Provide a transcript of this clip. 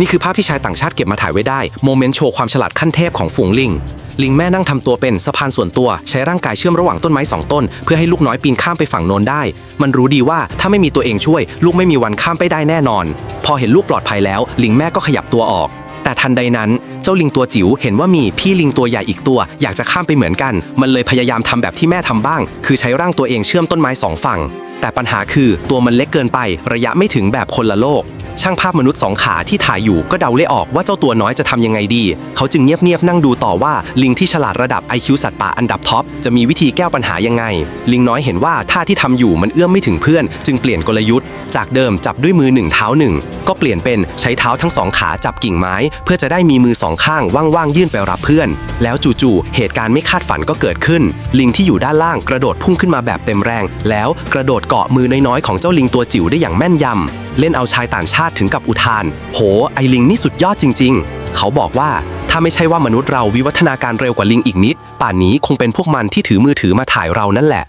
นี่คือภาพที่ชายต่างชาติเก็บมาถ่ายไว้ได้ โมเมนต์โชว์ความฉลาดขั้นเทพของฝูงลิง ลิงแม่นั่งทำตัวเป็นสะพานส่วนตัว ใช้ร่างกายเชื่อมระหว่างต้นไม้สองต้น เพื่อให้ลูกน้อยปีนข้ามไปฝั่งโน้นได้ มันรู้ดีว่าถ้าไม่มีตัวเองช่วย ลูกไม่มีวันข้ามไปได้แน่นอน พอเห็นลูกปลอดภัยแล้ว ลิงแม่ก็ขยับตัวออก แต่ทันใดนั้น เจ้าลิงตัวจิ๋วเห็นว่ามีพี่ลิงตัวใหญ่อีกตัว อยากจะข้ามไปเหมือนกัน มันเลยพยายามทำแบบที่แม่ทำบ้าง คือใช้ร่างตัวเองเชื่อมต้นไม้สองฝั่ง แต่ปัญหาคือตัวมันเล็กเกินไป ระยะไม่ถึงแบบคนละโลก ช่างภาพมนุษย์สองขาที่ถ่ายอยู่ก็เดาได้ออกว่าเจ้าตัวน้อยจะทำยังไงดี เขาจึงเงียบๆนั่งดูต่อว่าลิงที่ฉลาดระดับ IQ สัตว์ป่าอันดับท็อปจะมีวิธีแก้ปัญหายังไง ลิงน้อยเห็นว่าท่าที่ทำอยู่มันเอื้อมไม่ถึงเพื่อน จึงเปลี่ยนกลยุทธ์ จากเดิมจับด้วยมือหนึ่งเท้าหนึ่งก็เปลี่ยนเป็นใช้เท้าทั้งสองขาจับกิ่งไม้ เพื่อจะได้มีมือสองข้างว่างๆยื่นไปรับเพื่อน แล้วจู่ๆเหตุการณ์ไม่คาดฝันก็เกิดขึ้น ลิงที่อยู่ด้านล่างกระโดดพุ่งขึ้นมาแบบเต็มแรง แล้วกระโดดเกาะมือน้อยๆของเจ้าลิงตัวจิ๋วได้อย่างแม่นยำ เล่นเอาชายต่างชาติถึงกับอุทาน โห ไอลิงนี่สุดยอดจริง ๆ เขาบอกว่าถ้าไม่ใช่ว่ามนุษย์เราวิวัฒนาการเร็วกว่าลิงอีกนิด ป่านนี้คงเป็นพวกมันที่ถือมือถือมาถ่ายเรานั่นแหละ